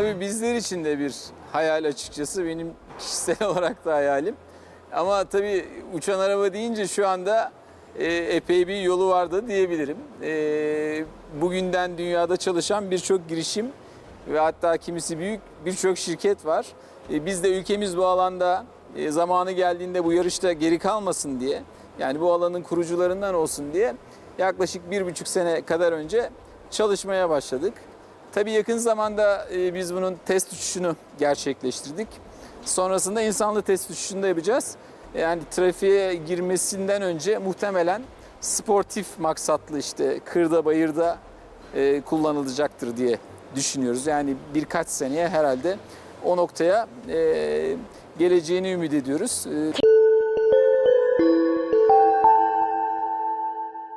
tabii bizler için de bir hayal açıkçası. Benim kişisel olarak da hayalim. Ama tabii uçan araba deyince şu anda e, epey bir yolu vardı diyebilirim. E, bugünden dünyada çalışan birçok girişim ve hatta kimisi büyük birçok şirket var. E, biz de ülkemiz bu alanda zamanı geldiğinde bu yarışta geri kalmasın diye yani bu alanın kurucularından olsun diye yaklaşık bir buçuk sene kadar önce çalışmaya başladık. Tabii yakın zamanda e, biz bunun test uçuşunu gerçekleştirdik. Sonrasında insanlı test uçuşunu da yapacağız. Yani trafiğe girmesinden önce muhtemelen sportif maksatlı işte kırda bayırda e, kullanılacaktır diye düşünüyoruz. Yani birkaç seneye herhalde o noktaya e, geleceğini ümit ediyoruz.